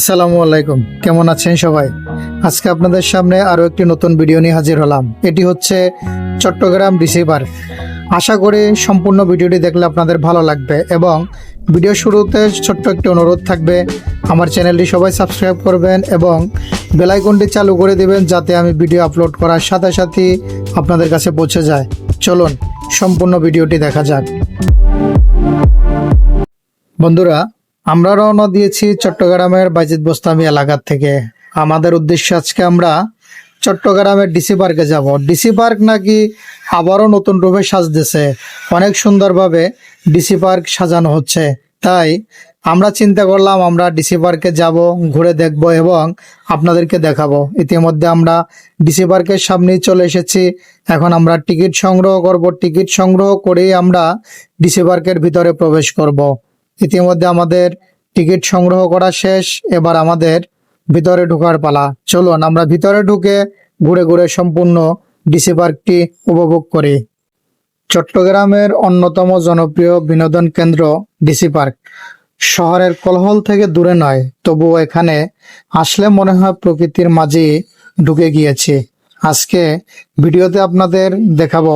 আসসালামু আলাইকুম। কেমন আছেন সবাই? আজকে আপনাদের সামনে আরও একটি নতুন ভিডিও নিয়ে হাজির হলাম। এটি হচ্ছে চট্টগ্রাম রিসিভার আশা করি সম্পূর্ণ ভিডিওটি দেখলে আপনাদের ভালো লাগবে এবং ভিডিও শুরুতে ছোট্ট একটি অনুরোধ থাকবে। আমার চ্যানেলটি সবাই সাবস্ক্রাইব করবেন এবং বেলাইকনটি চালু করে দেবেন যাতে আমি ভিডিও আপলোড করার সাথে সাথে আপনাদের কাছে পৌঁছে যায়। চলুন, সম্পূর্ণ ভিডিওটি দেখা যাক। বন্ধুরা আমরা রওনা দিয়েছি চট্টগ্রামের বাইজিদ বোস্তামি এলাকার থেকে। আমাদের উদ্দেশ্য আজকে আমরা চট্টগ্রামের ডিসি পার্কে যাব। ডিসি পার্ক নাকি আবারও নতুন রূপে সাজতেছে। অনেক সুন্দরভাবে ডিসি পার্ক সাজানো হচ্ছে। তাই আমরা চিন্তা করলাম আমরা ডিসি পার্কে যাব, ঘুরে দেখব এবং আপনাদেরকে দেখাবো। ইতিমধ্যে আমরা ডিসি পার্কের সামনেই চলে এসেছি। এখন আমরা টিকিট সংগ্রহ করব। টিকিট সংগ্রহ করেই আমরা ডিসি পার্কের ভিতরে প্রবেশ করব। ইতিমধ্যে আমাদের টিকিট সংগ্রহ করা শেষ, এবার আমাদের ভিতরে ঢোকার পালা। চলুন, আমরা ভিতরে ঢুকে ঘুরে ঘুরে সম্পূর্ণ ডিসি পার্কটি উপভোগ করি। চট্টগ্রামের অন্যতম জনপ্রিয় বিনোদন কেন্দ্র ডিসি পার্ক। শহরের কোলাহল থেকে দূরে নয়, তবুও এখানে আসলে মনে হয় প্রকৃতির মাঝে ঢুকে গিয়েছি। আজকে ভিডিওতে আপনাদের দেখাবো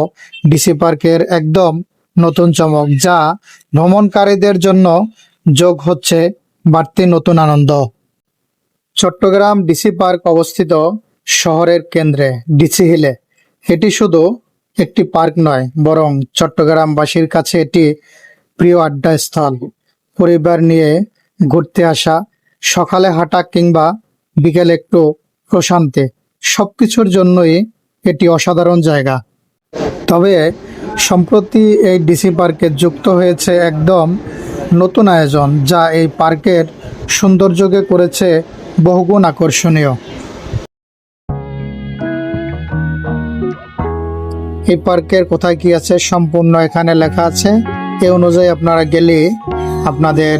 ডিসি পার্কের একদম নতুন চমক, যা ভ্রমণকারীদের জন্য যোগ হচ্ছে বাড়তি নতুন আনন্দ। চট্টগ্রাম ডিসি পার্ক অবস্থিত শহরের কেন্দ্রে ডিসি হিলে এটি শুধু একটি পার্ক নয়, বরং চট্টগ্রামবাসীর কাছে এটি প্রিয় আড্ডা স্থল পরিবার নিয়ে ঘুরতে আসা, সকালে হাঁটা কিংবা বিকেলে একটু প্রশান্তি, সবকিছুর জন্যই এটি অসাধারণ জায়গা। তবে সম্প্রতি এই ডিসি পার্কে যুক্ত হয়েছে একদম নতুন আয়োজন যা এই পার্কের সৌন্দর্যকে করেছে বহুগুণ আকর্ষণীয়। এই পার্কের কোথায় কি আছে সম্পূর্ণ এখানে লেখা আছে। এ অনুযায়ী আপনারা গেলে আপনাদের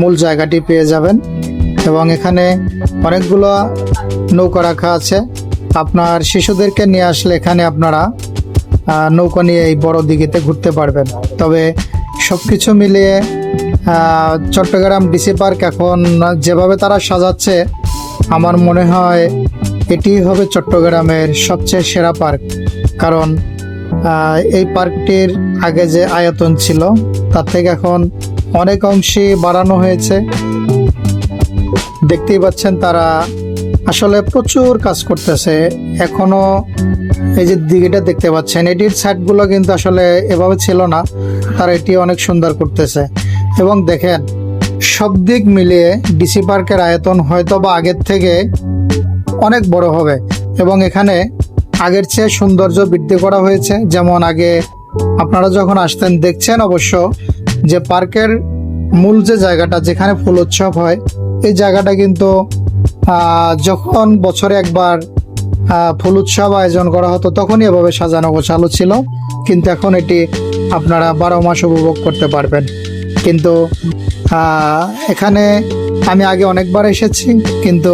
মূল জায়গাটি পেয়ে যাবেন এবং এখানে অনেকগুলো নৌকা রাখা আছে। আপনার শিশুদেরকে নিয়ে আসলে এখানে আপনারা নৌকা নিয়ে এই বড় দিঘিতে ঘুরতে পারবেন। তবে সব কিছু মিলিয়ে চট্টগ্রাম ডিসি পার্ক এখন যেভাবে তারা সাজাচ্ছে, আমার মনে হয় এটি হবে চট্টগ্রামের সবচেয়ে সেরা পার্ক। কারণ এই পার্কটির আগে যে আয়তন ছিল, তার থেকে এখন অনেক অংশে বাড়ানো হয়েছে। দেখতেই পাচ্ছেন তারা আসলে প্রচুর কাজ করতেছে। এখনও এই যে দিঘিটা দেখতে পাচ্ছেন, এটির সাইডগুলো কিন্তু আসলে এভাবে ছিল না। তারা এটি অনেক সুন্দর করতেছে। এবং দেখেন, সব দিক মিলিয়ে ডিসি পার্কের আয়তন হয়তো বা আগের থেকে অনেক বড় হবে এবং এখানে আগের চেয়ে সৌন্দর্য বৃদ্ধি করা হয়েছে। যেমন আগে আপনারা যখন আসতেন, দেখছেন অবশ্য যে পার্কের মূল যে জায়গাটা যেখানে ফুল উৎসব হয়, এই জায়গাটা কিন্তু যখন বছরে একবার ফুল উৎসব আয়োজন করা হতো, তখনই এভাবে সাজানো গোছালো ছিল। কিন্তু এখন এটি আপনারা বারো মাস উপভোগ করতে পারবেন। কিন্তু এখানে আমি আগে অনেকবার এসেছি, কিন্তু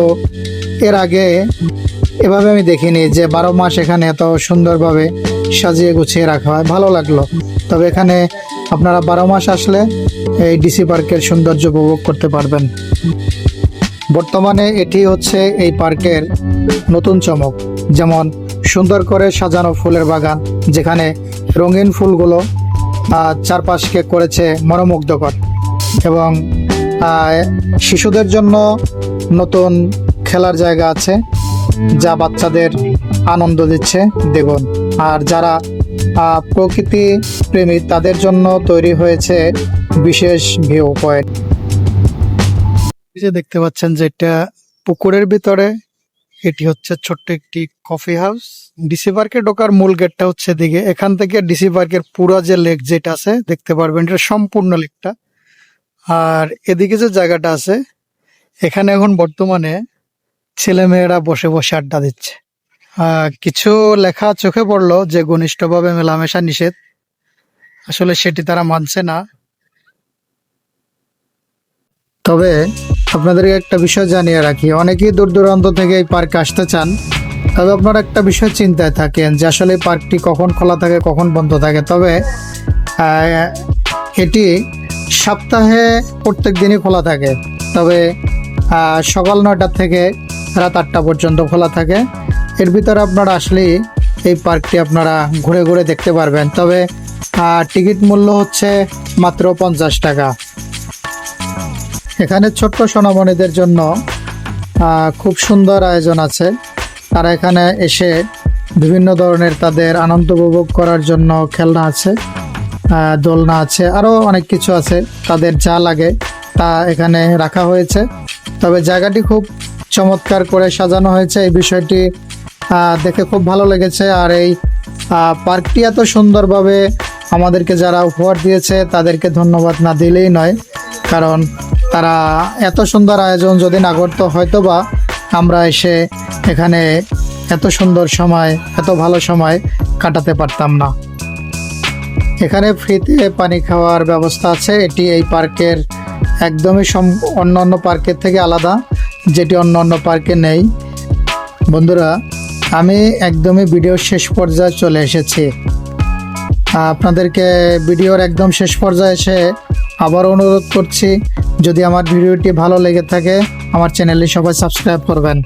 এর আগে এভাবে আমি দেখিনি যে বারো মাস এখানে এত সুন্দরভাবে সাজিয়ে গুছিয়ে রাখা হয়। ভালো লাগল। তবে এখানে আপনারা বারো মাস আসলে এই ডিসি পার্কের সৌন্দর্য উপভোগ করতে পারবেন। বর্তমানে এটি হচ্ছে এই পার্কের নতুন চমক। যেমন সুন্দর করে সাজানো ফুলের বাগান, যেখানে রঙিন ফুলগুলো চারপাশকে করেছে মনোমুগ্ধকর এবং শিশুদের জন্য নতুন খেলার জায়গা আছে যা বাচ্চাদের আনন্দ দিচ্ছে। দেখুন, আর যারা প্রকৃতি প্রেমী, তাদের জন্য তৈরি হয়েছে বিশেষ ভিউ পয়েন্ট দেখতে পাচ্ছেন যে এটা পুকুরের ভিতরে এটি হচ্ছে ছোট্ট একটি কফি হাউস ডিসি পার্কে ঢোকার মূল গেটটা হচ্ছে দিকে এখান থেকে ডিসি পার্কের পুরো যে লেক যেটা আছে, দেখতে পারবেন এটা সম্পূর্ণ লেকটা আর এদিকে যে জায়গাটা আছে, এখানে এখন বর্তমানে ছেলেমেয়েরা বসে বসে আড্ডা দিচ্ছে। কিছু লেখা চোখে পড়ল যে ঘনিষ্ঠভাবে মেলামেশা নিষেধ। আসলে সেটি তারা মানছে না। তবে আপনাদেরকে একটা বিষয় জানিয়ে রাখি। অনেকেই দূর দূরান্ত থেকে এই পার্কে আসতে চান। তবে আপনারা একটা বিষয় চিন্তায় থাকেন যে আসলে পার্কটি কখন খোলা থাকে, কখন বন্ধ থাকে। তবে এটি সপ্তাহে প্রত্যেক দিনই খোলা থাকে। তবে সকাল নয়টা থেকে রাত আটটা পর্যন্ত খোলা থাকে। এর ভিতরে আপনারা আসলেই এই পার্কটি আপনারা ঘুরে ঘুরে দেখতে পারবেন। তবে টিকিট মূল্য হচ্ছে মাত্র পঞ্চাশ টাকা। এখানে ছোট্ট সোনামণিদের জন্য খুব সুন্দর আয়োজন আছে। তারা এখানে এসে বিভিন্ন ধরনের তাদের আনন্দ উপভোগ করার জন্য খেলনা আছে দোলনা আছে আরও অনেক কিছু আছে। তাদের যা লাগে তা এখানে রাখা হয়েছে। তবে জায়গাটি খুব চমৎকার করে সাজানো হয়েছে। এই বিষয়টি দেখে খুব ভালো লেগেছে। আর এই পার্কটি এত সুন্দরভাবে আমাদেরকে যারা উপহার দিয়েছে, তাদেরকে ধন্যবাদ না দিলেই নয়। কারণ তারা এত সুন্দর আয়োজন যদি না করতো হয়তো বা আমরা এসে এখানে এত সুন্দর সময়, এত ভালো সময় কাটাতে পারতাম না। এখানে ফ্রিতে পানি খাওয়ার ব্যবস্থা আছে। এটি এই পার্কের একদমই অন্য অন্য পার্কের থেকে আলাদা, যেটি অন্য অন্য পার্কে নেই। বন্ধুরা, আমি একদমই ভিডিওর শেষ পর্যায়ে চলে এসেছি। আপনাদেরকে ভিডিওর একদম শেষ পর্যায়ে এসে আবার অনুরোধ করছি যদি আমার ভিডিওটি ভালো লেগে থাকে আমার চ্যানেলটি সবাই সাবস্ক্রাইব করবেন।